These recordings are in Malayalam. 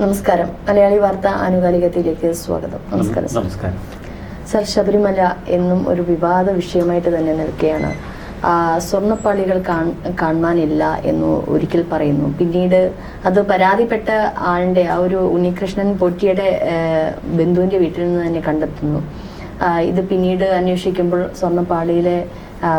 നമസ്കാരം. മലയാളി വാർത്ത ആനുകാലികത്തിലേക്ക് സ്വാഗതം. നമസ്കാരം സർ. നമസ്കാരം. സർ ശബരിമല എന്നും ഒരു വിവാദ വിഷയമായിട്ട് തന്നെ നിൽക്കുകയാണ്. സ്വർണപ്പാളികൾ കാണാനില്ല എന്ന് ഒരിക്കൽ പറയുന്നു. പിന്നീട് അത് പരാതിപ്പെട്ട ആളിന്റെ ആ ഒരു ഉണ്ണികൃഷ്ണൻ പൊറ്റിയുടെ ബന്ധുവിന്റെ വീട്ടിൽ നിന്ന് തന്നെ കണ്ടെത്തുന്നു. ഇത് പിന്നീട് അന്വേഷിക്കുമ്പോൾ സ്വർണപ്പാളിയിലെ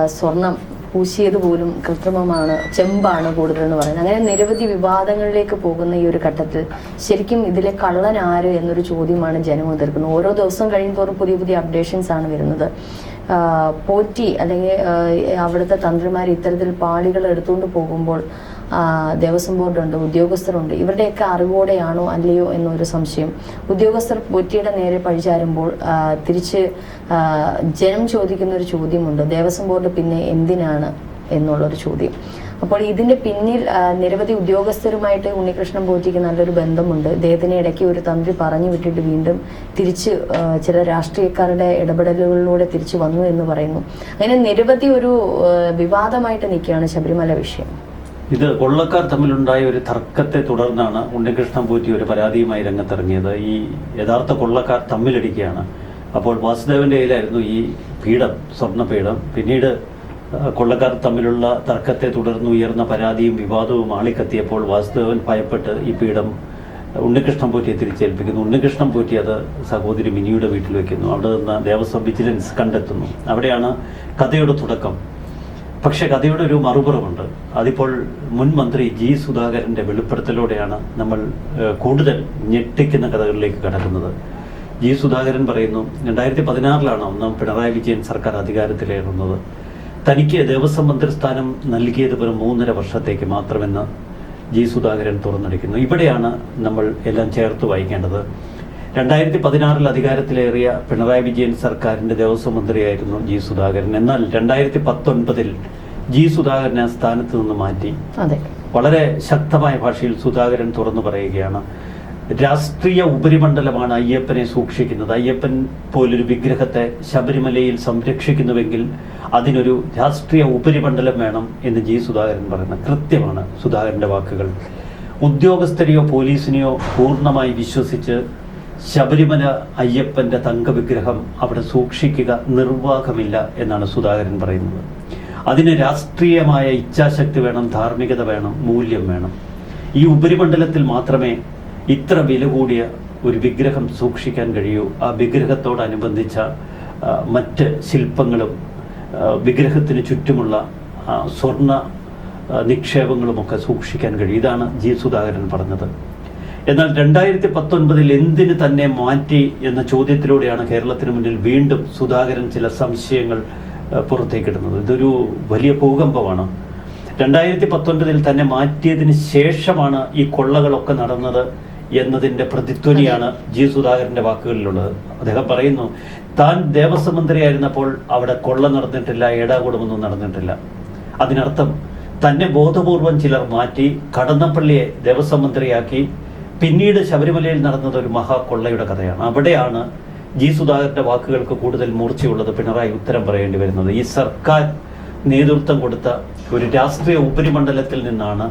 സ്വർണം പൂശിയത് പോലും കൃത്രിമമാണ് ചെമ്പാണ് കൂടുതൽ എന്ന് പറയുന്നത്. അങ്ങനെ നിരവധി വിവാദങ്ങളിലേക്ക് പോകുന്ന ഈ ഒരു ഘട്ടത്തിൽ ശരിക്കും ഇതിലെ കള്ളൻ ആര് എന്നൊരു ചോദ്യമാണ് ജനം എതിർക്കുന്നത്. ഓരോ ദിവസം കഴിയുമ്പോഴും പുതിയ പുതിയ അപ്ഡേഷൻസ് ആണ് വരുന്നത്. പോറ്റി അല്ലെങ്കിൽ അവിടുത്തെ തന്ത്രിമാർ ഇത്തരത്തിൽ പാളികൾ എടുത്തുകൊണ്ട് പോകുമ്പോൾ ദേവസ്വം ബോർഡുണ്ട് ഉദ്യോഗസ്ഥരുണ്ട്. ഇവരുടെയൊക്കെ അറിവോടെയാണോ അല്ലയോ എന്നൊരു സംശയം. ഉദ്യോഗസ്ഥർ പോറ്റിയുടെ നേരെ പഴിചാരുമ്പോൾ തിരിച്ച് ജനം ചോദിക്കുന്ന ഒരു ചോദ്യമുണ്ട്. ദേവസ്വം ബോർഡ് പിന്നെ എന്തിനാണ് എന്നുള്ളൊരു ചോദ്യം. അപ്പോൾ ഇതിന്റെ പിന്നിൽ നിരവധി ഉദ്യോഗസ്ഥരുമായിട്ട് ഉണ്ണികൃഷ്ണൻ പോറ്റിക്ക് നല്ലൊരു ബന്ധമുണ്ട്. ഇദ്ദേഹത്തിനെ ഇടയ്ക്ക് ഒരു തന്ത്രി പറഞ്ഞു വിട്ടിട്ട് വീണ്ടും തിരിച്ച് ചില രാഷ്ട്രീയക്കാരുടെ ഇടപെടലുകളിലൂടെ തിരിച്ചു വന്നു എന്ന് പറയുന്നു. അങ്ങനെ നിരവധി ഒരു വിവാദമായിട്ട് നിൽക്കുകയാണ് ശബരിമല വിഷയം. ഇത് കൊള്ളക്കാർ തമ്മിലുണ്ടായ ഒരു തർക്കത്തെ തുടർന്നാണ് ഉണ്ണികൃഷ്ണൻ പോറ്റി ഒരു പരാതിയുമായി രംഗത്തിറങ്ങിയത്. ഈ യഥാർത്ഥ കൊള്ളക്കാർ തമ്മിലടിക്കുകയാണ്. അപ്പോൾ വാസുദേവന്റെ കയ്യിലായിരുന്നു ഈ പീഠം സ്വർണപീഠം പിന്നീട് കൊള്ളക്കാർ തമ്മിലുള്ള തർക്കത്തെ തുടർന്ന് ഉയർന്ന പരാതിയും വിവാദവും ആളിക്കത്തിയപ്പോൾ വാസുദേവൻ ഭയപ്പെട്ട് ഈ പീഠം ഉണ്ണികൃഷ്ണൻ പോറ്റിയെ തിരിച്ചേൽപ്പിക്കുന്നു. ഉണ്ണികൃഷ്ണൻ പോറ്റി അത് സഹോദരി മിനിയുടെ വീട്ടിൽ വെക്കുന്നു. അവിടെ നിന്ന് ദേവസ്വം വിജിലൻസ് കണ്ടെത്തുന്നു. അവിടെയാണ് കഥയുടെ തുടക്കം. പക്ഷെ കഥയുടെ ഒരു മറുപുറമുണ്ട് അതിപ്പോൾ മുൻ മന്ത്രി ജി സുധാകരന്റെ വെളിപ്പെടുത്തലോടെയാണ് നമ്മൾ കൂടുതൽ ഞെട്ടിക്കുന്ന കഥകളിലേക്ക് കടക്കുന്നത്. ജി സുധാകരൻ പറയുന്നു രണ്ടായിരത്തി പതിനാറിലാണ് ഒന്നാം പിണറായി വിജയൻ സർക്കാർ അധികാരത്തിലേറുന്നത്. തനിക്ക് ദേവസ്വം മന്ത്രിസ്ഥാനം നൽകിയത് വെറും മൂന്നര വർഷത്തേക്ക് മാത്രമെന്ന് ജി സുധാകരൻ തുറന്നടിക്കുന്നു. ഇവിടെയാണ് നമ്മൾ എല്ലാം ചേർത്ത് വായിക്കേണ്ടത്. രണ്ടായിരത്തി പതിനാറിൽ അധികാരത്തിലേറിയ പിണറായി വിജയൻ സർക്കാരിന്റെ ദേവസ്വം മന്ത്രിയായിരുന്നു ജി സുധാകരൻ. എന്നാൽ രണ്ടായിരത്തി പത്തൊൻപതിൽ ജി സുധാകരനെ ആ സ്ഥാനത്ത് നിന്ന് മാറ്റി. വളരെ ശക്തമായ ഭാഷയിൽ സുധാകരൻ തുറന്നു പറയുകയാണ്. രാഷ്ട്രീയ ഉപരിമണ്ഡലമാണ് അയ്യപ്പനെ സൂക്ഷിക്കുന്നത്. അയ്യപ്പൻ പോലൊരു വിഗ്രഹത്തെ ശബരിമലയിൽ സംരക്ഷിക്കുന്നുവെങ്കിൽ അതിനൊരു രാഷ്ട്രീയ ഉപരിമണ്ഡലം വേണം എന്ന് ജി സുധാകരൻ പറയുന്നത് കൃത്യമാണ് സുധാകരന്റെ വാക്കുകൾ. ഉദ്യോഗസ്ഥരെയോ പോലീസിനെയോ പൂർണമായി വിശ്വസിച്ച് ശബരിമല അയ്യപ്പന്റെ തങ്കവിഗ്രഹം അവിടെ സൂക്ഷിക്കുക നിർവാഹമില്ല എന്നാണ് സുധാകരൻ പറയുന്നത്. അതിന് രാഷ്ട്രീയമായ ഇച്ഛാശക്തി വേണം ധാർമ്മികത വേണം മൂല്യം വേണം. ഈ ഉപരിമണ്ഡലത്തിൽ മാത്രമേ ഇത്ര വില കൂടിയ ഒരു വിഗ്രഹം സൂക്ഷിക്കാൻ കഴിയൂ. ആ വിഗ്രഹത്തോടനുബന്ധിച്ച മറ്റ് ശില്പങ്ങളും വിഗ്രഹത്തിന് ചുറ്റുമുള്ള സ്വർണ സ്വർണ നിക്ഷേപങ്ങളുമൊക്കെ സൂക്ഷിക്കാൻ കഴിയും. ഇതാണ് ജി സുധാകരൻ പറഞ്ഞത്. എന്നാൽ രണ്ടായിരത്തി പത്തൊൻപതിൽ എന്തിന് തന്നെ മാറ്റി എന്ന ചോദ്യത്തിലൂടെയാണ് കേരളത്തിന് മുന്നിൽ വീണ്ടും സുധാകരൻ ചില സംശയങ്ങൾ പുറത്തേക്കിടുന്നത്. ഇതൊരു വലിയ ഭൂകമ്പമാണ്. രണ്ടായിരത്തി പത്തൊൻപതിൽ തന്നെ മാറ്റിയതിന് ശേഷമാണ് ഈ കൊള്ളകളൊക്കെ നടന്നത് എന്നതിന്റെ പ്രതിധ്വനിയാണ് ജി സുധാകരന്റെ വാക്കുകളിലുള്ളത്. അദ്ദേഹം പറയുന്നു താൻ ദേവസ്വം മന്ത്രിയായിരുന്നപ്പോൾ അവിടെ കൊള്ള നടന്നിട്ടില്ല ഏടാകൂടമൊന്നും നടന്നിട്ടില്ല. അതിനർത്ഥം തന്നെ ബോധപൂർവം ചിലർ മാറ്റി കടന്നപ്പള്ളിയെ ദേവസ്വം മന്ത്രിയാക്കി പിന്നീട് ശബരിമലയിൽ നടന്നത് ഒരു മഹാകൊള്ളയുടെ കഥയാണ്. അവിടെയാണ് ജി സുധാകരന്റെ വാക്കുകൾക്ക് കൂടുതൽ മൂർച്ചയുള്ളത് പിണറായി ഉത്തരം പറയേണ്ടി വരുന്നത്. ഈ സർക്കാർ നേതൃത്വം കൊടുത്ത ഒരു രാഷ്ട്രീയ ഉപരിമണ്ഡലത്തിൽ നിന്നാണ്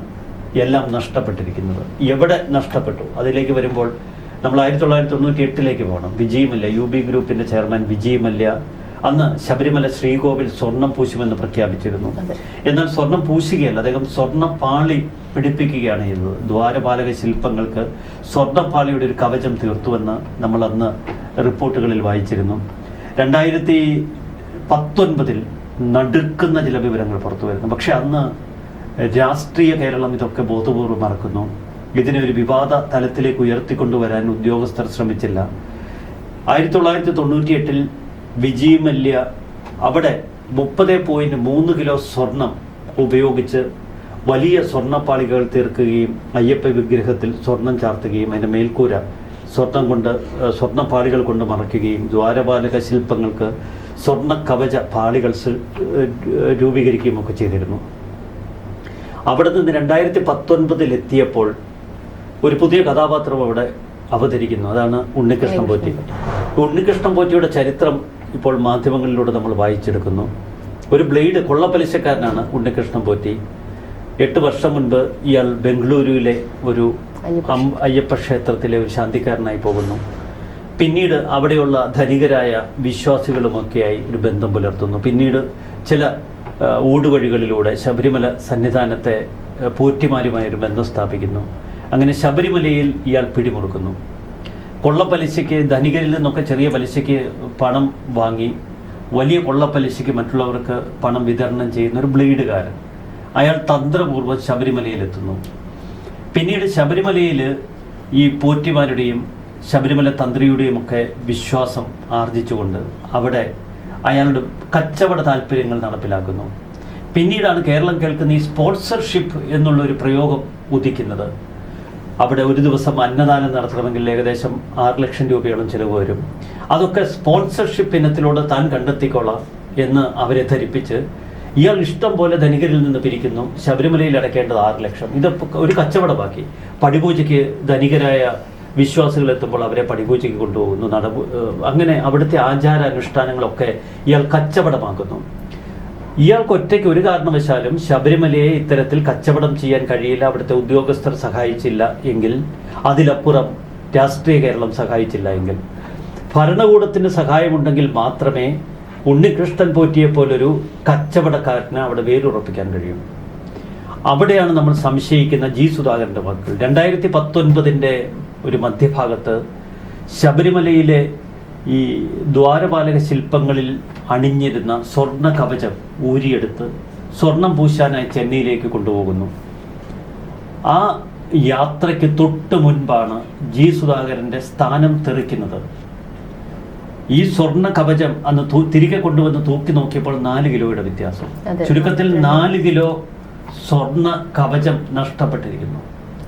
എല്ലാം നഷ്ടപ്പെട്ടിരിക്കുന്നത്. എവിടെ നഷ്ടപ്പെട്ടു? അതിലേക്ക് വരുമ്പോൾ നമ്മൾ ആയിരത്തി തൊള്ളായിരത്തി തൊണ്ണൂറ്റി എട്ടിലേക്ക് പോകണം. വിജയ് മല്യ യു ബി ഗ്രൂപ്പിന്റെ ചെയർമാൻ വിജയ് മല്യ അന്ന് ശബരിമല ശ്രീകോവിൽ സ്വർണം പൂശുമെന്ന് പ്രഖ്യാപിച്ചിരുന്നു. എന്നാൽ സ്വർണം പൂശുകയല്ല അദ്ദേഹം സ്വർണ പാളി പിടിപ്പിക്കുകയാണ് ചെയ്തത്. ദ്വാരപാലക ശില്പങ്ങൾക്ക് സ്വർണപ്പാളിയുടെ ഒരു കവചം തീർത്തുവെന്ന് നമ്മൾ അന്ന് റിപ്പോർട്ടുകളിൽ വായിച്ചിരുന്നു. രണ്ടായിരത്തി പത്തൊൻപതിൽ നടുക്കുന്ന ചില വിവരങ്ങൾ പുറത്തു വരുന്നു. പക്ഷെ അന്ന് രാഷ്ട്രീയ കേരളം ഇതൊക്കെ ബോധപൂർവം മറക്കുന്നു. ഇതിനെ ഒരു വിവാദ തലത്തിലേക്ക് ഉയർത്തിക്കൊണ്ടുവരാൻ ഉദ്യോഗസ്ഥർ ശ്രമിച്ചില്ല. ആയിരത്തി തൊള്ളായിരത്തി തൊണ്ണൂറ്റി എട്ടിൽ വിജയ് മല്യ അവിടെ മുപ്പത് പോയിന്റ് മൂന്ന് കിലോ സ്വർണം ഉപയോഗിച്ച് വലിയ സ്വർണപ്പാളികൾ തീർക്കുകയും അയ്യപ്പ വിഗ്രഹത്തിൽ സ്വർണം ചാർത്തുകയും അതിന്റെ മേൽക്കൂര സ്വർണം കൊണ്ട് സ്വർണപ്പാളികൾ കൊണ്ട് മറയ്ക്കുകയും ദ്വാരപാലക ശില്പങ്ങൾക്ക് സ്വർണ കവച പാളികൾ രൂപീകരിക്കുകയും ഒക്കെ ചെയ്തിരുന്നു. അവിടെ നിന്ന് രണ്ടായിരത്തി പത്തൊൻപതിൽ എത്തിയപ്പോൾ ഒരു പുതിയ കഥാപാത്രം അവിടെ അവതരിക്കുന്നു. അതാണ് ഉണ്ണികൃഷ്ണൻ പോറ്റി ഉണ്ണികൃഷ്ണൻ പോറ്റിയുടെ ചരിത്രം ഇപ്പോൾ മാധ്യമങ്ങളിലൂടെ നമ്മൾ വായിച്ചെടുക്കുന്നു. ഒരു ബ്ലേഡ് കൊള്ളപ്പലിശക്കാരനാണ് ഉണ്ണികൃഷ്ണൻ പോറ്റി. എട്ട് വർഷം മുൻപ് ഇയാൾ ബംഗളൂരുവിലെ ഒരു അയ്യപ്പ ക്ഷേത്രത്തിലെ ഒരു ശാന്തിക്കാരനായി പോകുന്നു. പിന്നീട് അവിടെയുള്ള ധനികരായ വിശ്വാസികളുമൊക്കെയായി ഒരു ബന്ധം പുലർത്തുന്നു. പിന്നീട് ചില ഊടുവഴികളിലൂടെ ശബരിമല സന്നിധാനത്തെ പോറ്റിമാരുമായി ഒരു ബന്ധം സ്ഥാപിക്കുന്നു. അങ്ങനെ ശബരിമലയിൽ ഇയാൾ പിടിമുറുക്കുന്നു. കൊള്ളപ്പലിശയ്ക്ക് ധനികരിൽ നിന്നൊക്കെ ചെറിയ പലിശയ്ക്ക് പണം വാങ്ങി വലിയ കൊള്ളപ്പലിശയ്ക്ക് മറ്റുള്ളവർക്ക് പണം വിതരണം ചെയ്യുന്ന ഒരു ബ്ലേഡുകാരൻ. അയാൾ തന്ത്രപൂർവം ശബരിമലയിലെത്തുന്നു. പിന്നീട് ശബരിമലയിൽ ഈ പോറ്റിമാരുടെയും ശബരിമല തന്ത്രിയുടെയും ഒക്കെ വിശ്വാസം ആർജിച്ചുകൊണ്ട് അവിടെ അയാളുടെ കച്ചവട താല്പര്യങ്ങൾ നടപ്പിലാക്കുന്നു. പിന്നീടാണ് കേരളം കേൾക്കുന്ന ഈ സ്പോൺസർഷിപ്പ് എന്നുള്ളൊരു പ്രയോഗം ഉദിക്കുന്നത്. അവിടെ ഒരു ദിവസം അന്നദാനം നടത്തണമെങ്കിൽ ഏകദേശം ആറ് ലക്ഷം രൂപയോളം ചിലവ് വരും. അതൊക്കെ സ്പോൺസർഷിപ്പ് ഇനത്തിലൂടെ താൻ കണ്ടെത്തിക്കൊള്ളാം എന്ന് അവരെ ധരിപ്പിച്ച് ഇയാൾ ഇഷ്ടം പോലെ ധനികരിൽ നിന്ന് പിരിക്കുന്നു. ശബരിമലയിൽ അടയ്ക്കേണ്ടത് ആറ് ലക്ഷം. ഇത് ഒരു കച്ചവടമാക്കി. പടിപൂജയ്ക്ക് ധനികരായ വിശ്വാസികൾ എത്തുമ്പോൾ അവരെ പടിപൂജയ്ക്ക് കൊണ്ടുപോകുന്നു. നടപു അങ്ങനെ അവിടുത്തെ ആചാര അനുഷ്ഠാനങ്ങളൊക്കെ ഇയാൾ കച്ചവടമാക്കുന്നു. ഇയാൾക്ക് ഒറ്റയ്ക്ക് ഒരു കാരണവശാലും ശബരിമലയെ ഇത്തരത്തിൽ കച്ചവടം ചെയ്യാൻ കഴിയില്ല അവിടുത്തെ ഉദ്യോഗസ്ഥർ സഹായിച്ചില്ല എങ്കിൽ അതിലപ്പുറം രാഷ്ട്രീയ കേരളം സഹായിച്ചില്ല എങ്കിൽ. ഭരണകൂടത്തിന് സഹായമുണ്ടെങ്കിൽ മാത്രമേ ഉണ്ണികൃഷ്ണൻ പോറ്റിയെ പോലൊരു കച്ചവടക്കാരന് അവിടെ വേരുറപ്പിക്കാൻ കഴിയും. അവിടെയാണ് നമ്മൾ സംശയിക്കുന്ന ജി സുധാകരന്റെ വാക്കുകൾ. രണ്ടായിരത്തി പത്തൊൻപതിന്റെ ഒരു മധ്യഭാഗത്ത് ശബരിമലയിലെ ഈ ദ്വാരപാലക ശില്പങ്ങളിൽ അണിഞ്ഞിരുന്ന സ്വർണ കവചം ഊരിയെടുത്ത് സ്വർണം പൂശാനായി ചെന്നൈയിലേക്ക് കൊണ്ടുപോകുന്നു. ആ യാത്രയ്ക്ക് തൊട്ട് മുൻപാണ് ജി സുധാകരന്റെ സ്ഥാനം തെറിക്കുന്നത്. ഈ സ്വർണ കവചം അന്ന് തിരികെ കൊണ്ടുവന്ന് തൂക്കി നോക്കിയപ്പോൾ നാല് കിലോയുടെ വ്യത്യാസം. ചുരുക്കത്തിൽ നാല് കിലോ സ്വർണ കവചം നഷ്ടപ്പെട്ടിരിക്കുന്നു.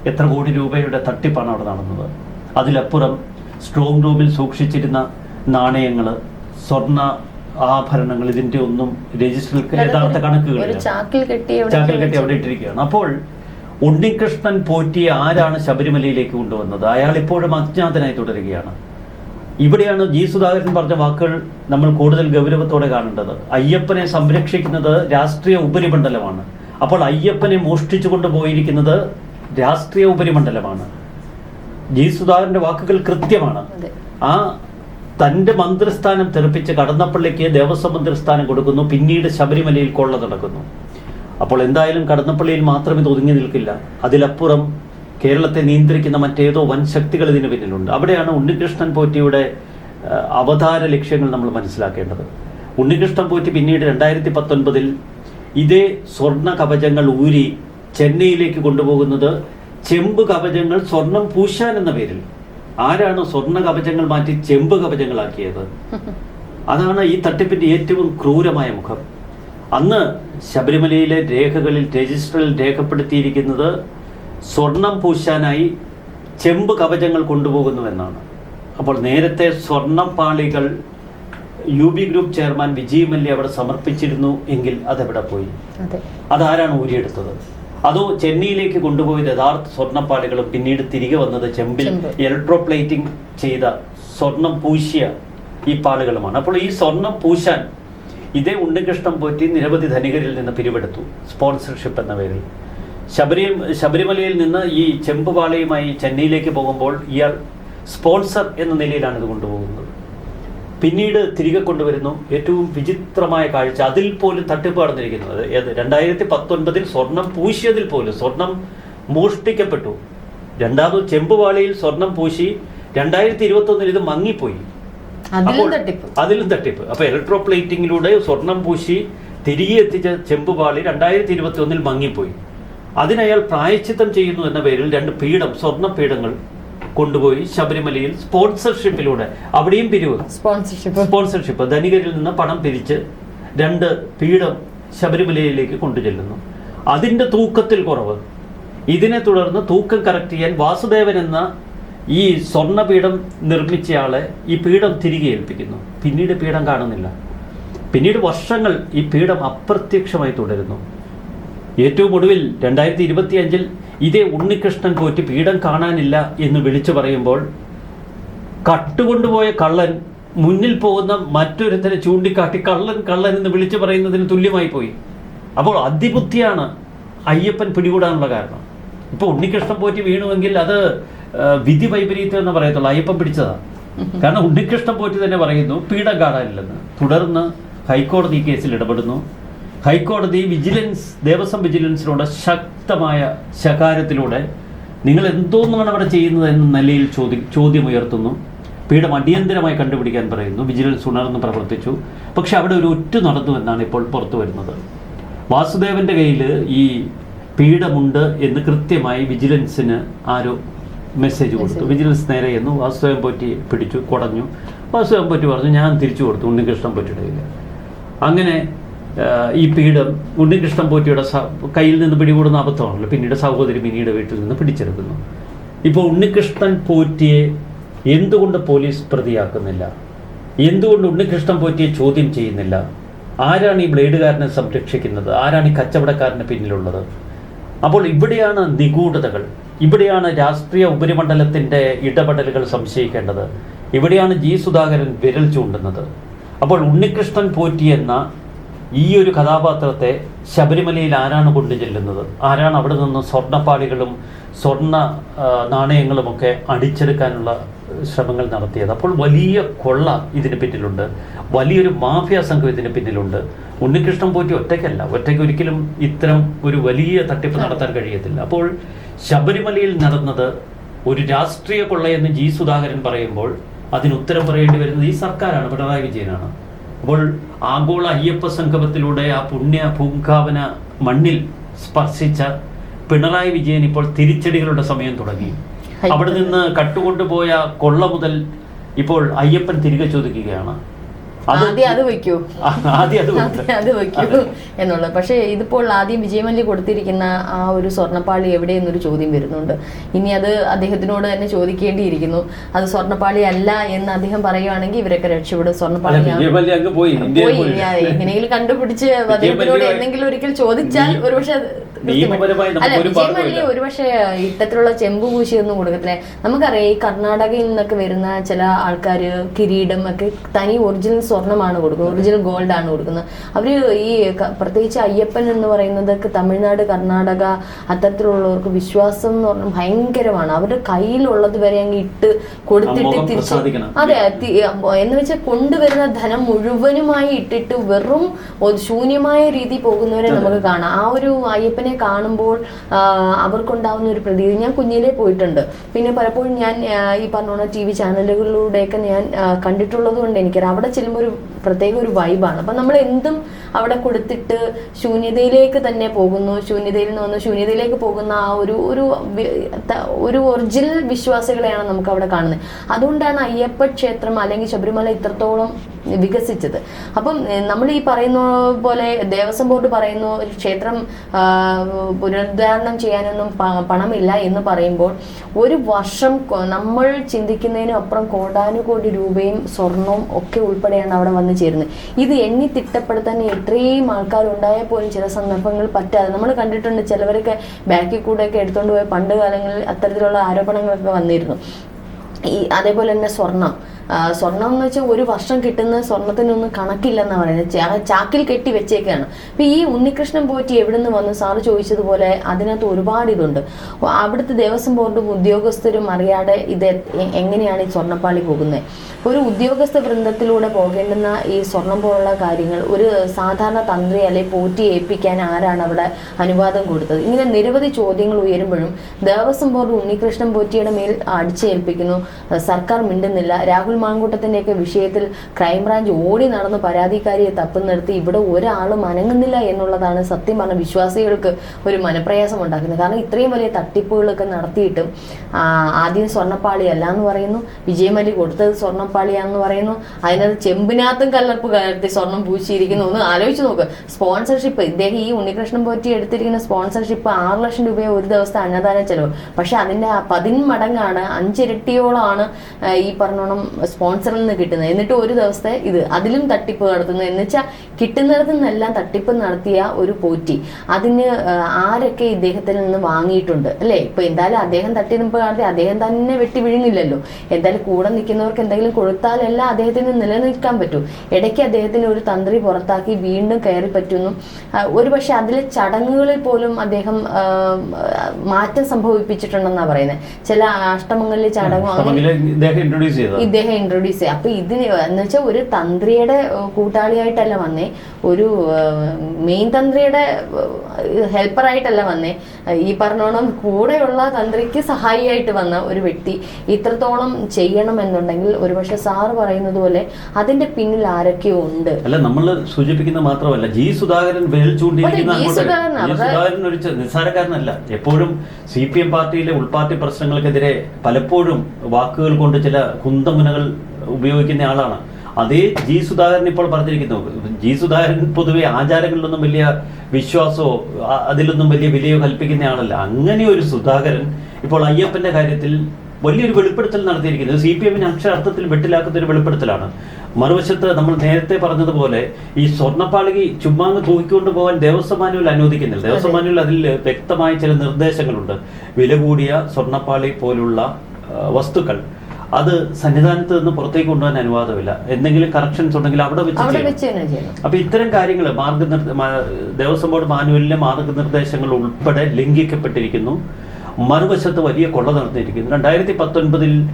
എത്ര കോടി രൂപയുടെ തട്ടിപ്പാണ് അവിടെ നടന്നത്. അതിലപ്പുറം സ്ട്രോങ് റൂമിൽ സൂക്ഷിച്ചിരുന്ന നാണയങ്ങൾ സ്വർണ ആഭരണങ്ങൾ ഇതിന്റെ ഒന്നും രജിസ്റ്ററിൽ യഥാർത്ഥ കണക്കുകൾ ചാക്കിൽ കെട്ടി അവിടെ ഇട്ടിരിക്കുകയാണ് അപ്പോൾ ഉണ്ണികൃഷ്ണൻ പോറ്റി ആരാണ് ശബരിമലയിലേക്ക് കൊണ്ടുവന്നത്? അയാൾ ഇപ്പോഴും അജ്ഞാതനായി തുടരുകയാണ്. ഇവിടെയാണ് ജി സുധാകരൻ പറഞ്ഞ വാക്കുകൾ നമ്മൾ കൂടുതൽ ഗൗരവത്തോടെ കാണേണ്ടത്. അയ്യപ്പനെ സംരക്ഷിക്കുന്നത് രാഷ്ട്രീയ ഉപരിമണ്ഡലമാണ്. അപ്പോൾ അയ്യപ്പനെ മോഷ്ടിച്ചു കൊണ്ടുപോയിരിക്കുന്നത് രാഷ്ട്രീയ ഉപരിമണ്ഡലമാണ്. ജി സുധാകരന്റെ വാക്കുകൾ കൃത്യമാണ്. ആ തന്റെ മന്ത്രിസ്ഥാനം തെറിപ്പിച്ച് കടന്നപ്പള്ളിക്ക് ദേവസ്വം മന്ത്രിസ്ഥാനം കൊടുക്കുന്നു പിന്നീട് ശബരിമലയിൽ കൊള്ള നടക്കുന്നു. അപ്പോൾ എന്തായാലും കടന്നപ്പള്ളിയിൽ മാത്രം ഇത് ഒതുങ്ങി നിൽക്കില്ല. അതിലപ്പുറം കേരളത്തെ നിയന്ത്രിക്കുന്ന മറ്റേതോ വൻ ശക്തികൾ ഇതിന് പിന്നിലുണ്ട്. അവിടെയാണ് ഉണ്ണികൃഷ്ണൻ പോറ്റിയുടെ അവതാര ലക്ഷ്യങ്ങൾ നമ്മൾ മനസ്സിലാക്കേണ്ടത്. ഉണ്ണികൃഷ്ണൻ പോറ്റി പിന്നീട് രണ്ടായിരത്തി പത്തൊൻപതിൽ ഇതേ സ്വർണ കവചങ്ങൾ ഊരി ചെന്നൈയിലേക്ക് കൊണ്ടുപോകുന്നത് ചെമ്പ് കവചങ്ങൾ സ്വർണം പൂശാൻ എന്ന പേരിൽ. ആരാണ് സ്വർണ കവചങ്ങൾ മാറ്റി ചെമ്പ് കവചങ്ങളാക്കിയത്? അതാണ് ഈ തട്ടിപ്പിന്റെ ഏറ്റവും ക്രൂരമായ മുഖം. അന്ന് ശബരിമലയിലെ രേഖകളിൽ രജിസ്റ്ററിൽ രേഖപ്പെടുത്തിയിരിക്കുന്നത് സ്വർണം പൂശാനായി ചെമ്പ് കവചങ്ങൾ കൊണ്ടുപോകുന്നുവെന്നാണ് അപ്പോൾ നേരത്തെ സ്വർണം പാളികൾ U B group chairman Vijay Mallya അവിടെ സമർപ്പിച്ചിരുന്നു എങ്കിൽ അതെവിടെ പോയി? അതെ. അതാരാണ് ഊരിയെടുത്തത്? അതോ ചെന്നൈയിലേക്ക് കൊണ്ടുപോയത് യഥാർത്ഥ സ്വർണപ്പാളികളും പിന്നീട് തിരികെ വന്നത് ചെമ്പിൽ ചെമ്പ്. ഇലക്ട്രോപ്ലേറ്റിംഗ് ചെയ്ത സ്വർണം പൂശിയ ഈ പാളുകളുമാണ്. അപ്പോൾ ഈ സ്വർണം പൂശാൻ ഇതേ ഉണ്ണികൃഷ്ണൻ പോറ്റി നിരവധി ധനികരിൽ നിന്ന് പിരിവെടുത്തു. സ്പോൺസർഷിപ്പ് എന്ന പേരിൽ. ശബരി ശബരിമലയിൽ നിന്ന് ഈ ചെമ്പ് പാളയുമായി ചെന്നൈയിലേക്ക് പോകുമ്പോൾ ഇയാൾ സ്പോൺസർ എന്ന നിലയിലാണ് ഇത് കൊണ്ടുപോകുന്നത്. പിന്നീട് തിരികെ കൊണ്ടുവരുന്നു. ഏറ്റവും വിചിത്രമായ കാഴ്ച. അതിൽ പോലും തട്ടിപ്പ് നടന്നിരിക്കുന്നത് ഏത്? രണ്ടായിരത്തി പത്തൊൻപതിൽ സ്വർണം പൂശിയതിൽ പോലും സ്വർണം മോഷ്ടിക്കപ്പെട്ടു. രണ്ടാമത് ചെമ്പുവാളിയിൽ സ്വർണം പൂശി രണ്ടായിരത്തി ഇരുപത്തി ഒന്നിൽ ഇത് മങ്ങിപ്പോയി. അതിലും അപ്പോൾ- തട്ടിപ്പ്. അതിലും തട്ടിപ്പ്. അപ്പൊ ഇലക്ട്രോപ്ലേറ്റിംഗിലൂടെ സ്വർണം പൂശി തിരികെ എത്തിച്ച ചെമ്പുപാളി രണ്ടായിരത്തി ഇരുപത്തി ഒന്നിൽ മങ്ങിപ്പോയി. അതിനയാൾ പ്രായച്ചിത്തം ചെയ്യുന്നു എന്ന പേരിൽ രണ്ട് പീഠം സ്വർണ പീഠങ്ങൾ കൊണ്ടുപോയി ശബരിമലയിൽ സ്പോൺസർഷിപ്പിലൂടെ. അവിടെയും പിരിവ്. സ്പോൺസർഷിപ്പ്. സ്പോൺസർഷിപ്പ്. ധനികരിൽ നിന്ന് പണം പിരിച്ച് രണ്ട് പീഠം ശബരിമലയിലേക്ക് കൊണ്ടുചെല്ലുന്നു. അതിന്റെ തൂക്കത്തിൽ കുറവ്. ഇതിനെ തുടർന്ന് തൂക്കം കറക്റ്റ് ചെയ്യാൻ വാസുദേവൻ എന്ന ഈ സ്വർണപീഠം നിർമ്മിച്ചയാളെ ഈ പീഠം തിരികെ ഏൽപ്പിക്കുന്നു. പിന്നീട് പീഠം കാണുന്നില്ല. പിന്നീട് വർഷങ്ങൾ ഈ പീഠം അപ്രത്യക്ഷമായി തുടരുന്നു. ഏറ്റവും ഒടുവിൽ രണ്ടായിരത്തി ഇരുപത്തി അഞ്ചിൽ ഇതേ ഉണ്ണികൃഷ്ണൻ പോറ്റി പീഠം കാണാനില്ല എന്ന് വിളിച്ചു പറയുമ്പോൾ കട്ടുകൊണ്ടുപോയ കള്ളൻ മുന്നിൽ പോകുന്ന മറ്റൊരുത്തരെ ചൂണ്ടിക്കാട്ടി കള്ളൻ കള്ളൻ എന്ന് വിളിച്ചു പറയുന്നതിന് തുല്യമായി പോയി. അപ്പോൾ അതിബുദ്ധിയാണ് അയ്യപ്പൻ പിടികൂടാനുള്ള കാരണം. ഇപ്പൊ ഉണ്ണികൃഷ്ണൻ പോറ്റി വീണുവെങ്കിൽ അത് വിധി വൈപരീത്യം എന്ന് പറയത്തുള്ളൂ. അയ്യപ്പൻ പിടിച്ചതാണ് കാരണം ഉണ്ണികൃഷ്ണൻ പോറ്റി തന്നെ പറയുന്നു പീഠം കാണാനില്ലെന്ന്. തുടർന്ന് ഹൈക്കോടതി കേസിൽ ഇടപെടുന്നു. ഹൈക്കോടതി വിജിലൻസ് ദേവസ്വം വിജിലൻസിനോട് ശക്തമായ ശകാരത്തിലൂടെ നിങ്ങൾ എന്തോന്നാണ് അവിടെ ചെയ്യുന്നത് എന്ന നിലയിൽ ചോദ്യ ചോദ്യം ഉയർത്തുന്നു പീഡം അടിയന്തരമായി കണ്ടുപിടിക്കാൻ പറയുന്നു. വിജിലൻസ് ഉണർന്ന് പ്രവർത്തിച്ചു. പക്ഷെ അവിടെ ഒരു ഒറ്റ നടന്നു എന്നാണ് ഇപ്പോൾ പുറത്തു വരുന്നത്. വാസുദേവന്റെ കയ്യിൽ ഈ പീഡമുണ്ട് എന്ന് കൃത്യമായി വിജിലൻസിന് ആരോ മെസ്സേജ് കൊടുത്തു. വിജിലൻസ് നേരെ ചെന്നു. വാസുദേവൻ പോറ്റി പിടിച്ചു കുടഞ്ഞു. വാസുദേവൻ പോറ്റി പറഞ്ഞു ഞാൻ തിരിച്ചു കൊടുത്തു. ഉണ്ണികൃഷ്ണൻ പോറ്റിയുടെ കയ്യിൽ അങ്ങനെ ഈ പീഠം ഉണ്ണികൃഷ്ണൻ പോറ്റിയുടെ കയ്യിൽ നിന്ന് പിടികൂടുന്ന അബദ്ധമാണല്ലോ. പിന്നീട് സഹോദരി മിനിയുടെ വീട്ടിൽ നിന്ന് പിടിച്ചെടുക്കുന്നു. ഇപ്പോൾ ഉണ്ണികൃഷ്ണൻ പോറ്റിയെ എന്തുകൊണ്ട് പോലീസ് പ്രതിയാക്കുന്നില്ല? എന്തുകൊണ്ട് ഉണ്ണികൃഷ്ണൻ പോറ്റിയെ ചോദ്യം ചെയ്യുന്നില്ല? ആരാണ് ഈ ബ്ലേഡുകാരനെ സംരക്ഷിക്കുന്നത്? ആരാണ് ഈ കച്ചവടക്കാരന് പിന്നിലുള്ളത്? അപ്പോൾ ഇവിടെയാണ് നിഗൂഢതകൾ. ഇവിടെയാണ് രാഷ്ട്രീയ ഉപരിമണ്ഡലത്തിന്റെ ഇടപെടലുകൾ സംശയിക്കേണ്ടത്. ഇവിടെയാണ് ജി സുധാകരൻ വിരൽ ചൂണ്ടുന്നത്. അപ്പോൾ ഉണ്ണികൃഷ്ണൻ പോറ്റി എന്ന ഈ ഒരു കഥാപാത്രത്തെ ശബരിമലയിൽ ആരാണ് കൊണ്ടു ചെല്ലുന്നത്? ആരാണ് അവിടെ നിന്ന് സ്വർണപ്പാളികളും സ്വർണ നാണയങ്ങളുമൊക്കെ അടിച്ചെടുക്കാനുള്ള ശ്രമങ്ങൾ നടത്തിയത്? അപ്പോൾ വലിയ കൊള്ള ഇതിന് പിന്നിലുണ്ട്. വലിയൊരു മാഫിയ സംഘം ഇതിന് പിന്നിലുണ്ട്. ഉണ്ണികൃഷ്ണൻ പോറ്റി ഒറ്റയ്ക്കല്ല. ഒറ്റയ്ക്ക് ഒരിക്കലും ഇത്തരം ഒരു വലിയ തട്ടിപ്പ് നടത്താൻ കഴിയത്തില്ല. അപ്പോൾ ശബരിമലയിൽ നടന്നത് ഒരു രാഷ്ട്രീയ കൊള്ളയെന്ന് ജി സുധാകരൻ പറയുമ്പോൾ അതിന് ഉത്തരം പറയേണ്ടി വരുന്നത് ഈ സർക്കാരാണ് പിണറായി വിജയനാണ്. അപ്പോൾ ആഗോള അയ്യപ്പ സംഗമത്തിലൂടെ ആ പുണ്യ പൂങ്കാവന മണ്ണിൽ സ്പർശിച്ച പിണറായി വിജയൻ ഇപ്പോൾ തിരിച്ചടികളുടെ സമയം തുടങ്ങി. അവിടെ നിന്ന് കട്ടുകൊണ്ടുപോയ കൊള്ള മുതൽ ഇപ്പോൾ അയ്യപ്പൻ തിരികെ ചോദിക്കുകയാണ്. ആദ്യം അത് വെക്കൂ. ആദ്യം അത് വെക്ക്. എന്നുള്ളത്. പക്ഷേ ഇതിപ്പോൾ ആദ്യം വിജയമല്ലി കൊടുത്തിരിക്കുന്ന ആ ഒരു സ്വർണപ്പാളി എവിടെയെന്നൊരു ചോദ്യം വരുന്നുണ്ട്. ഇനി അത് അദ്ദേഹത്തിനോട് തന്നെ ചോദിക്കേണ്ടിയിരിക്കുന്നു. അത് സ്വർണപ്പാളി അല്ല എന്ന് അദ്ദേഹം പറയുവാണെങ്കിൽ ഇവരൊക്കെ രക്ഷപ്പെടും. സ്വർണപ്പാളി പോയി. എങ്ങനെയെങ്കിലും കണ്ടുപിടിച്ച് അദ്ദേഹത്തിനോട് എന്തെങ്കിലും ഒരിക്കൽ ചോദിച്ചാൽ ഒരുപക്ഷെ വിജയമല്ലി. ഒരുപക്ഷെ ഇത്തരത്തിലുള്ള ചെമ്പ് പൂശിയൊന്നും കൊടുക്കത്തില്ല. നമുക്കറിയാം ഈ കർണാടകയിൽ നിന്നൊക്കെ വരുന്ന ചില ആൾക്കാർ കിരീടം ഒക്കെ തനി ഒറിജിനൽ സ്വർണമാണ് കൊടുക്കുന്നത്. ഒറിജിനൽ ഗോൾഡ് ആണ് കൊടുക്കുന്നത്. അവർ ഈ പ്രത്യേകിച്ച് അയ്യപ്പൻ എന്ന് പറയുന്നതൊക്കെ തമിഴ്നാട് കർണാടക അത്തരത്തിലുള്ളവർക്ക് വിശ്വാസം എന്ന് പറഞ്ഞാൽ ഭയങ്കരമാണ്. അവരുടെ കയ്യിലുള്ളത് വരെ അങ്ങ് ഇട്ട് കൊടുത്തിട്ട് തിരിച്ചു അതെ എന്ന് വെച്ചാൽ കൊണ്ടുവരുന്ന ധനം മുഴുവനുമായി ഇട്ടിട്ട് വെറും ശൂന്യമായ രീതി പോകുന്നവരെ നമുക്ക് കാണാം. ആ ഒരു അയ്യപ്പനെ കാണുമ്പോൾ ആ, അവർക്കുണ്ടാവുന്ന ഒരു പ്രതീതി ഞാൻ കുഞ്ഞിലേ പോയിട്ടുണ്ട്. പിന്നെ പലപ്പോഴും ഞാൻ ഈ പറഞ്ഞ ടി വി ചാനലുകളിലൂടെയൊക്കെ ഞാൻ കണ്ടിട്ടുള്ളത് കൊണ്ട് എനിക്കറിയാം. അവിടെ ചെല്ലുമ്പോൾ ഒരു പ്രത്യേക ഒരു വൈബാണ് അപ്പം നമ്മൾ എന്തും അവിടെ കൊടുത്തിട്ട് ശൂന്യതയിലേക്ക് തന്നെ പോകുന്നു. ശൂന്യതയിൽ നിന്ന് വന്ന്. ശൂന്യതയിലേക്ക് പോകുന്ന ആ ഒരു ഒരു ഒരു ഒറിജിനൽ വിശ്വാസികളെയാണ് നമുക്ക് അവിടെ കാണുന്നത്. അതുകൊണ്ടാണ് അയ്യപ്പ ക്ഷേത്രം അല്ലെങ്കിൽ ശബരിമല ഇത്രത്തോളം വികസിച്ചത്. അപ്പം നമ്മൾ ഈ പറയുന്ന പോലെ ദേവസ്വം ബോർഡ് പറയുന്നു ഒരു ക്ഷേത്രം പുനരുദ്ധാരണം ചെയ്യാനൊന്നും പണമില്ല എന്ന് പറയുമ്പോൾ ഒരു വർഷം നമ്മൾ ചിന്തിക്കുന്നതിനും അപ്പുറം കോടാനുകോടി രൂപയും സ്വർണവും ഒക്കെ ഉൾപ്പെടെയാണ് അവിടെ വന്നു ചേരുന്നത്. ഇത് എണ്ണി തിട്ടപ്പെടുത്താൻ എത്രയും ആൾക്കാരുണ്ടായാൽ പോലും ചില സന്ദർഭങ്ങൾ പറ്റാതെ. നമ്മൾ കണ്ടിട്ടുണ്ട് ചിലവരൊക്കെ ബാക്കിൽ കൂടെയൊക്കെ എടുത്തുകൊണ്ട് പോയ പണ്ട് കാലങ്ങളിൽ അത്തരത്തിലുള്ള ആരോപണങ്ങളൊക്കെ വന്നിരുന്നു. ഈ അതേപോലെ തന്നെ സ്വർണം. സ്വർണം എന്ന് വെച്ചാൽ ഒരു വർഷം കിട്ടുന്ന സ്വർണത്തിനൊന്നും കണക്കില്ലെന്നാണ് പറയുന്നത്. ചാക്കിൽ കെട്ടി വെച്ചേക്കാണ്. അപ്പൊ ഈ ഉണ്ണികൃഷ്ണൻ പോറ്റി എവിടെ നിന്ന് വന്നു? സാറ് ചോദിച്ചതുപോലെ അതിനകത്ത് ഒരുപാട് ഇതുണ്ട്. അവിടുത്തെ ദേവസ്വം ബോർഡും ഉദ്യോഗസ്ഥരും അറിയാതെ ഇത് എങ്ങനെയാണ് ഈ സ്വർണപ്പാളി പോകുന്നത് ഒരു ഉദ്യോഗസ്ഥ വൃന്ദത്തിലൂടെ പോകേണ്ടുന്ന ഈ സ്വർണം പോലുള്ള കാര്യങ്ങൾ ഒരു സാധാരണ തന്ത്രി അല്ലെ പോറ്റി ഏൽപ്പിക്കാൻ ആരാണ് അവിടെ അനുവാദം കൊടുത്തത്? ഇങ്ങനെ നിരവധി ചോദ്യങ്ങൾ ഉയരുമ്പോഴും ദേവസ്വം ബോർഡ് ഉണ്ണികൃഷ്ണൻ പോറ്റിയുടെ മേൽ അടിച്ചേൽപ്പിക്കുന്നു. സർക്കാർ മിണ്ടുന്നില്ല. രാഹുൽ മാങ്കൂട്ടത്തിന്റെയൊക്കെ വിഷയത്തിൽ ക്രൈംബ്രാഞ്ച് ഓടി നടന്ന് പരാതിക്കാരിയെ തപ്പു നിർത്തി. ഇവിടെ ഒരാളും അനങ്ങുന്നില്ല എന്നുള്ളതാണ് സത്യം പറഞ്ഞ വിശ്വാസികൾക്ക് ഒരു മനപ്രയാസം ഉണ്ടാക്കുന്നത്. കാരണം ഇത്രയും വലിയ തട്ടിപ്പുകളൊക്കെ നടത്തിയിട്ടും ആദ്യം സ്വർണപ്പാളി അല്ല എന്ന് പറയുന്നു വിജയമല്ലി കൊടുത്തത് സ്വർണപ്പാളിയാന്ന് പറയുന്നു അതിനകത്ത് ചെമ്പിനകത്തും കല്ലർപ്പ് കലർത്തി സ്വർണം പൂശിയിരിക്കുന്നു. ഒന്ന് ആലോചിച്ച് നോക്ക്. സ്പോൺസർഷിപ്പ് ഇദ്ദേഹം ഈ ഉണ്ണികൃഷ്ണൻ പോറ്റി എടുത്തിരിക്കുന്ന സ്പോൺസർഷിപ്പ് ആറ് ലക്ഷം രൂപയെ ഒരു ദിവസത്തെ അന്നദാന ചെലവ്. പക്ഷെ അതിന്റെ ആ പതിന്മടങ്ങാണ് അഞ്ചിരട്ടിയോളമാണ് ഈ പറഞ്ഞോണം സ്പോൺസറിൽ നിന്ന് കിട്ടുന്നത്. എന്നിട്ട് ഒരു ദിവസത്തെ ഇത് അതിലും തട്ടിപ്പ് നടത്തുന്നു എന്ന് വെച്ചാൽ കിട്ടുന്നിടത്തു നിന്നെല്ലാം തട്ടിപ്പ് നടത്തിയ ഒരു പോറ്റി. അതിന് ആരൊക്കെ ഇദ്ദേഹത്തിൽ നിന്ന് വാങ്ങിയിട്ടുണ്ട് അല്ലേ? ഇപ്പൊ എന്തായാലും അദ്ദേഹം തട്ടിപ്പ് നടത്തി അദ്ദേഹം തന്നെ വെട്ടി വിഴുങ്ങില്ലല്ലോ. എന്തായാലും കൂടെ നിൽക്കുന്നവർക്ക് എന്തെങ്കിലും കൊടുത്താലല്ല അദ്ദേഹത്തിന് നിലനിൽക്കാൻ പറ്റൂ. ഇടയ്ക്ക് അദ്ദേഹത്തിന് ഒരു തന്ത്രി പുറത്താക്കി വീണ്ടും കയറി പറ്റുന്നു. ഒരുപക്ഷെ ഒരു പക്ഷെ അതിലെ ചടങ്ങുകളിൽ പോലും അദ്ദേഹം മാറ്റം സംഭവിപ്പിച്ചിട്ടുണ്ടെന്നാണ് പറയുന്നത്. ചില അഷ്ടമങ്ങളിലെ ചടങ്ങും ഇദ്ദേഹം ഇദ്ദേഹം ഇൻട്രൊഡ്യൂസ് ചെയ്യുക അപ്പൊ ഇതിന് എന്ന് വെച്ചാൽ ഒരു തന്ത്രിയുടെ കൂട്ടാളിയായിട്ടല്ല വന്നേ. ഒരു മെയിൻ തന്ത്രിയുടെ ഹെൽപ്പറായിട്ടല്ല വന്നേ. ഈ പറഞ്ഞോണം കൂടെയുള്ള തന്ത്രിക്ക് സഹായിയായിട്ട് വന്ന ഒരു വ്യക്തി ഇത്രത്തോളം ചെയ്യണം എന്നുണ്ടെങ്കിൽ ഒരുപക്ഷെ സാറ് പറയുന്നത് പോലെ അതിന്റെ പിന്നിൽ ആരൊക്കെയോ ഉണ്ട്. അല്ല നമ്മൾ സൂചിപ്പിക്കുന്ന മാത്രമല്ല ജി സുധാകരൻ ചൂണ്ടിയിരിക്കുന്ന ഒരു നിസ്സാരക്കാരനല്ല. എപ്പോഴും സി പി എം പാർട്ടിയിലെ ഉൾപാർട്ടി പ്രശ്നങ്ങൾക്കെതിരെ പലപ്പോഴും വാക്കുകൾ കൊണ്ട് ചില കുന്തമുനകൾ ഉപയോഗിക്കുന്ന ആളാണ്. അതേ ജി സുധാകരൻ ഇപ്പോൾ പറഞ്ഞിരിക്കുന്നു. ജി സുധാകരൻ പൊതുവെ ആചാരങ്ങളിലൊന്നും വലിയ വിശ്വാസമോ അതിലൊന്നും വലിയ വിലയോ കൽപ്പിക്കുന്ന ആളല്ല. അങ്ങനെ ഒരു സുധാകരൻ ഇപ്പോൾ അയ്യപ്പന്റെ കാര്യത്തിൽ വലിയൊരു വെളിപ്പെടുത്തൽ നടത്തിയിരിക്കുന്നത് സി പി എമ്മിന് അക്ഷരാർത്ഥത്തിൽ വെട്ടിലാക്കുന്ന ഒരു വെളിപ്പെടുത്തലാണ്. മറുവശത്ത് നമ്മൾ നേരത്തെ പറഞ്ഞതുപോലെ ഈ സ്വർണപ്പാളികി ചുമ്മാങ്ങ് തൂക്കിക്കൊണ്ട് പോകാൻ ദേവസ്വം മാനുവൽ അനുവദിക്കുന്നില്ല. ദേവസ്വം മാനുവൽ അതിൽ വ്യക്തമായ ചില നിർദ്ദേശങ്ങളുണ്ട്. വില കൂടിയ സ്വർണപ്പാളി പോലുള്ള വസ്തുക്കൾ. അത് സന്നിധാനത്ത് നിന്ന് പുറത്തേക്ക് കൊണ്ടുപോകാൻ അനുവാദമില്ല. എന്തെങ്കിലും കറക്ഷൻസ് ഉണ്ടെങ്കിൽ അവിടെ വെച്ച് അപ്പൊ ഇത്തരം കാര്യങ്ങൾ മാർഗനിർദ്ദ മാ- ദേവസ്വം ബോർഡ് മാനുവലിലെ മാർഗനിർദ്ദേശങ്ങൾ ഉൾപ്പെടെ ലംഘിക്കപ്പെട്ടിരിക്കുന്നു. മറുവശത്ത് വലിയ കൊള്ള നടന്നിരിക്കുന്നു രണ്ടായിരത്തി പത്തൊൻപതിൽ.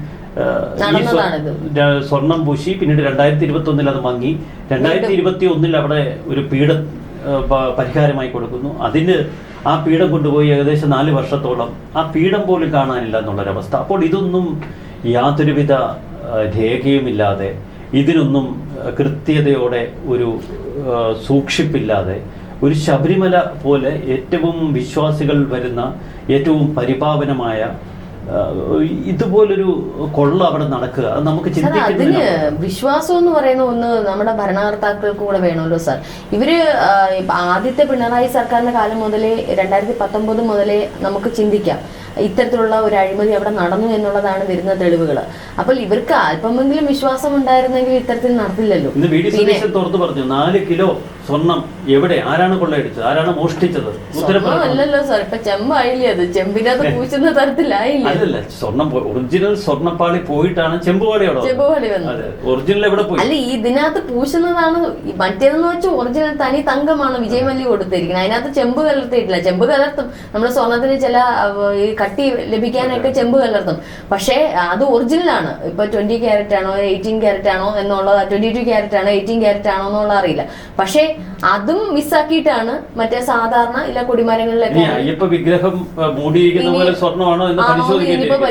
സ്വർണം പൂശി പിന്നീട് രണ്ടായിരത്തി ഇരുപത്തി ഒന്നിൽ അത് മങ്ങി. രണ്ടായിരത്തി ഇരുപത്തി ഒന്നിൽ അവിടെ ഒരു പീഡ പരിഹാരമായി കൊടുക്കുന്നു. അതിന് ആ പീഠം കൊണ്ടുപോയി ഏകദേശം നാല് വർഷത്തോളം. ആ പീഠം പോലും കാണാനില്ല എന്നുള്ളൊരവസ്ഥ. അപ്പോൾ ഇതൊന്നും യാതൊരുവിധ രേഖയുമില്ലാതെ ഇതിനൊന്നും കൃത്യതയോടെ ഒരു സൂക്ഷിപ്പില്ലാതെ ഒരു ശബരിമല പോലെ ഏറ്റവും വിശ്വാസികൾ വരുന്ന ഏറ്റവും പരിപാവനമായ ഇതുപോലൊരു കൊള്ള അവിടെ നടക്കുക അത് നമുക്ക് അതിന് വിശ്വാസം എന്ന് പറയുന്ന ഒന്ന് നമ്മുടെ ഭരണകർത്താക്കൾക്ക് കൂടെ വേണമല്ലോ സാർ. ഇവർ ആദ്യത്തെ പിണറായി സർക്കാരിന്റെ കാലം മുതലേ രണ്ടായിരത്തി പത്തൊമ്പത് മുതലേ നമുക്ക് ചിന്തിക്കാം. ഇത്തരത്തിലുള്ള ഒരു അഴിമതി അവിടെ നടന്നു എന്നുള്ളതാണ് വരുന്ന തെളിവുകൾ അപ്പോൾ ഇവർക്ക് അല്പമെങ്കിലും വിശ്വാസം ഉണ്ടായിരുന്നെങ്കിൽ ഇത്തരത്തിൽ നടത്തില്ലല്ലോ. തുറന്നു പറഞ്ഞു നാല് കിലോ സ്വർണം എവിടെ? ആരാണ് കൊള്ളയടിച്ചത്? ആരാണ് മോഷ്ടിച്ചത്. അല്ലല്ലോ സാർ ഇപ്പൊ ചെമ്പായില്ലേ അത്? ചെമ്പിനകത്ത് പൂച്ചുന്ന തരത്തിലായില്ലേ? അല്ലല്ല സ്വർണം ഒറിജിനൽ സ്വർണപ്പാളി പോയിട്ടാണ് ചെമ്പുപാളി. ചെമ്പുപാളി വന്നത്. ഒറിജിനൽ എവിടെ പോയി? അല്ല ഈ ഇതിനകത്ത് പൂശുന്നതാണ് മറ്റേതെന്ന് വെച്ചാൽ ഒറിജിനൽ തനി തങ്കമാണ് വിജയമല്ലി കൊടുത്തിരിക്കുന്നത്. അതിനകത്ത് ചെമ്പ് കലർത്തിയിട്ടില്ല. ചെമ്പ് കലർത്തും. നമ്മുടെ സ്വർണത്തിന് ചില ഈ കട്ടി ലഭിക്കാനൊക്കെ ചെമ്പ് കലർത്തും. പക്ഷേ അത് ഒറിജിനൽ ആണ്. ഇപ്പൊ ട്വന്റി ക്യാരറ്റ് ആണോ എയ്റ്റീൻ ക്യാരറ്റ് ആണോ എന്നുള്ളത് ട്വന്റി ടു ക്യാരറ്റ് ആണോ എയ്റ്റീൻ ക്യാരറ്റ് ആണോ എന്നുള്ള അറിയില്ല. പക്ഷേ അതും മിസ്സാക്കിയിട്ടാണ് മറ്റേ സാധാരണ ഇല്ല കൊടിമരങ്ങളിലൊക്കെ അയ്യപ്പ വിഗ്രഹം മൂടിയിരിക്കുന്ന പോലെ സ്വർണമാണോ ഇനിയിപ്പോ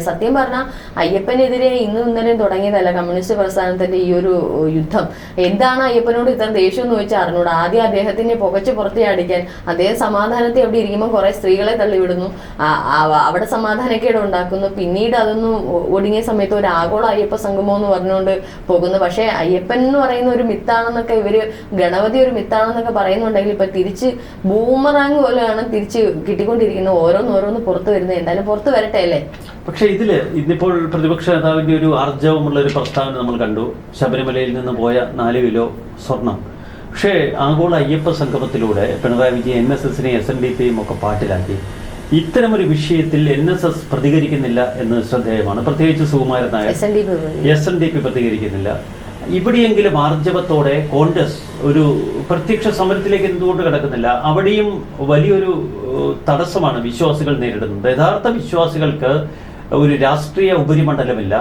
സത്യം പറഞ്ഞാൽ അയ്യപ്പനെതിരെ ഇന്നും ഇന്നലെ തുടങ്ങിയതല്ല കമ്മ്യൂണിസ്റ്റ് പ്രസ്ഥാനത്തിന്റെ ഈ ഒരു യുദ്ധം. എന്താണ് അയ്യപ്പനോട് ഇത്ര ദേഷ്യം എന്ന് ചോദിച്ചാൽ അറിഞ്ഞൂടാ. ആദ്യം അദ്ദേഹത്തിനെ പുകച്ച് പുറത്തേ അടിക്കാൻ അദ്ദേഹം സമാധാനത്തെ അവിടെ ഇരിക്കുമ്പോൾ കുറെ സ്ത്രീകളെ തള്ളിവിടുന്നു. ആ- അവിടെ സമാധാനക്കേട് ഉണ്ടാക്കുന്നു. പിന്നീട് അതൊന്നും ഒടുങ്ങിയ സമയത്ത് ഒരു ആഗോള അയ്യപ്പ സംഗമം എന്ന് പറഞ്ഞുകൊണ്ട് പോകുന്നു. പക്ഷേ അയ്യപ്പൻ എന്ന് പറയുന്ന ഒരു മിത്താണെന്നൊക്കെ ഇവർ ഗണപതി ഒരു മിത്താണെന്നൊക്കെ പറയുന്നുണ്ടെങ്കിൽ ഇപ്പൊ തിരിച്ച് ബൂമറാങ് പോലെയാണ് തിരിച്ച് കിട്ടിക്കൊണ്ടിരിക്കുന്നത്. ഓരോന്നോരോന്ന് ഓരോന്ന് പുറത്ത് വരുന്നത്. എന്തായാലും പുറത്ത് വരട്ടെ അല്ലേ? പക്ഷെ ഇതിൽ ഇന്നിപ്പോൾ പ്രതിപക്ഷ നേതാവിന്റെ ഒരു ആർജവമുള്ള ഒരു പ്രസ്താവന നമ്മൾ കണ്ടു. ശബരിമലയിൽ നിന്ന് പോയ നാല് കിലോ സ്വർണം. പക്ഷേ ആഗോള അയ്യപ്പ സംഗമത്തിലൂടെ പിണറായി വിജയൻ എൻ എസ് എസിനെയും എസ് എൻ ഡി പിയും ഒക്കെ പാട്ടിലാക്കി. ഇത്തരമൊരു വിഷയത്തിൽ എൻ എസ് എസ് പ്രതികരിക്കുന്നില്ല എന്ന് ശ്രദ്ധേയമാണ്. പ്രത്യേകിച്ച് Sukumaran Nair. S N D P പ്രതികരിക്കുന്നില്ല. ഇവിടെയെങ്കിലും ആർജവത്തോടെ കോൺഗ്രസ് ഒരു പ്രത്യക്ഷ സമരത്തിലേക്ക് എന്തുകൊണ്ട് കിടക്കുന്നില്ല? അവിടെയും വലിയൊരു തടസ്സമാണ് വിശ്വാസികൾ നേരിടുന്നത്. യഥാർത്ഥ വിശ്വാസികൾക്ക് ഒരു രാഷ്ട്രീയ ഉപരിമണ്ഡലമില്ല.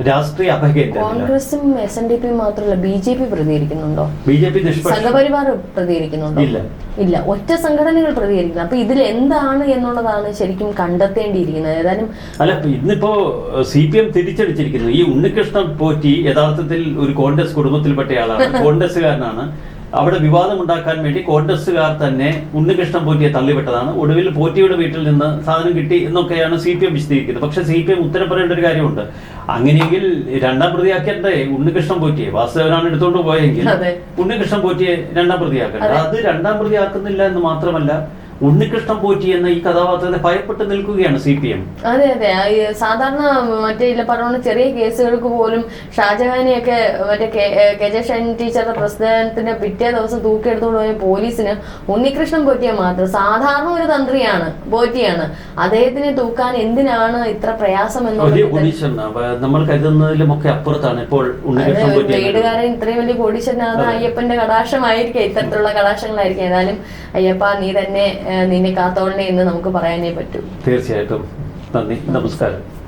രാഷ്ട്രീയ കോൺഗ്രസും എസ് എൻ ഡി പിയും മാത്രമല്ല ബി ജെ പി പ്രതികരിക്കുന്നുണ്ടോ? ബി ജെ പി സംഘപരിവാർ പ്രതികരിക്കുന്നുണ്ടോ? ഇല്ല. ഇല്ല. ഒറ്റ സംഘടനകൾ പ്രതികരിക്കുന്നു അപ്പൊ ഇതിൽ എന്താണ് എന്നുള്ളതാണ് ശരിക്കും കണ്ടെത്തേണ്ടിയിരിക്കുന്നത്. ഏതായാലും അല്ല ഇന്നിപ്പോ സി പി എം തിരിച്ചടിച്ചിരിക്കുന്നു. ഈ ഉണ്ണികൃഷ്ണൻ പോറ്റി യഥാർത്ഥത്തിൽ ഒരു കോൺഗ്രസ് കുടുംബത്തിൽപ്പെട്ടയാളാണ്. കോൺഗ്രസ്സുകാരനാണ്. അവിടെ വിവാദം ഉണ്ടാക്കാൻ വേണ്ടി കോൺഗ്രസ്സുകാർ തന്നെ ഉണ്ണികൃഷ്ണൻ പോറ്റിയെ തള്ളിവിട്ടതാണ്. ഒടുവിൽ പോറ്റിയുടെ വീട്ടിൽ നിന്ന് സാധനം കിട്ടി എന്നൊക്കെയാണ് സി പി എം വിശദീകരിക്കുന്നത്. പക്ഷെ സി പി എം ഉത്തരം പറയേണ്ട ഒരു കാര്യമുണ്ട്. അങ്ങനെയെങ്കിൽ രണ്ടാം പ്രതിയാക്കേണ്ടേ ഉണ്ണികൃഷ്ണൻ പോറ്റിയെ. വാസുദേവനാണ് എടുത്തുകൊണ്ട് പോയെങ്കിൽ. ഉണ്ണികൃഷ്ണൻ പോറ്റിയെ രണ്ടാം പ്രതിയാക്കണ്ട. അത് രണ്ടാം പ്രതിയാക്കുന്നില്ല എന്ന് മാത്രമല്ല ഉണ്ണികൃഷ്ണൻ പോറ്റി എന്ന ഈ കഥാപാത്രത്തെ ഭയപ്പെട്ട് നിൽക്കുകയാണ് സി പി എം അതെ അതെ. സാധാരണ മറ്റേ ഇല്ല പറഞ്ഞ ചെറിയ കേസുകൾക്ക് പോലും ഷാജഹാനിയൊക്കെ മറ്റേ കെ- ജെ ഷൈൻ ടീച്ചറുടെ പ്രസിഡന്റിന്റെ പിറ്റേ ദിവസം തൂക്കിയെടുത്തുകൊണ്ട് പോയ പോലീസിന് ഉണ്ണികൃഷ്ണൻ പോറ്റിയെ മാത്രം സാധാരണ ഒരു തന്ത്രിയാണ് പോറ്റിയാണ്. അദ്ദേഹത്തിനെ തൂക്കാൻ എന്തിനാണ് ഇത്ര പ്രയാസം എന്നുള്ളത് ഒക്കെ നമ്മൾ കരുതുന്നതിലുമൊക്കെ അപ്പുറത്താണ്. ഇപ്പോൾ. വീടുകാരൻ ഇത്രയും വലിയ കോടീശ്വരനാഥ അയ്യപ്പന്റെ കടാക്ഷമായിരിക്കും ഇത്തരത്തിലുള്ള കടാക്ഷങ്ങളായിരിക്കും. ഏതായാലും അയ്യപ്പ നീ തന്നെ നിന്നെ കാത്തോളണേ എന്ന് നമുക്ക് പറയാനേ പറ്റൂ. തീർച്ചയായിട്ടും. നന്ദി. നമസ്കാരം.